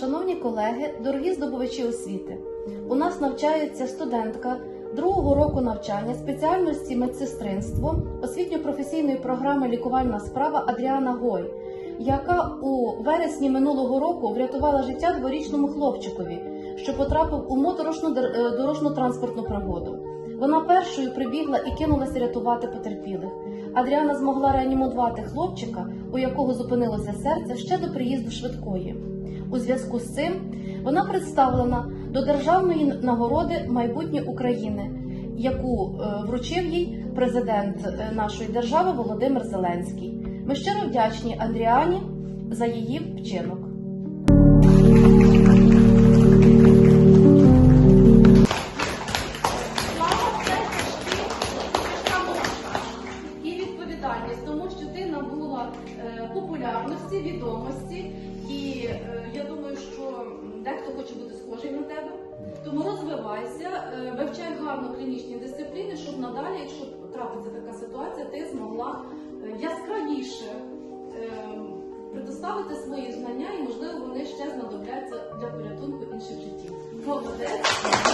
Шановні колеги, дорогі здобувачі освіти, у нас навчається студентка другого року навчання спеціальності медсестринство освітньо-професійної програми Лікувальна справа Адріана Гой, яка у вересні минулого року врятувала життя дворічному хлопчикові, що потрапив у моторошну е, дорожню транспортну пригоду. Вона першою прибігла і кинулася рятувати потерпілих. Адріана змогла реанімувати хлопчика, у якого зупинилося серце ще до приїзду швидкої. У зв'язку з цим вона представлена до державної нагороди майбутнє України, яку е, вручив їй президент е, нашої держави Володимир Зеленський. Ми щиро вдячні Андріані за її вчинок. Тому що ти набула е, популярності, відомості, і е, я думаю, що дехто хоче бути схожий на тебе. Тому розвивайся, е, вивчай гарно клінічні дисципліни, щоб надалі, якщо трапиться така ситуація, ти змогла яскравіше предоставити свої знання, і можливо вони ще знадобляться для порятунку інших життів. Молодець!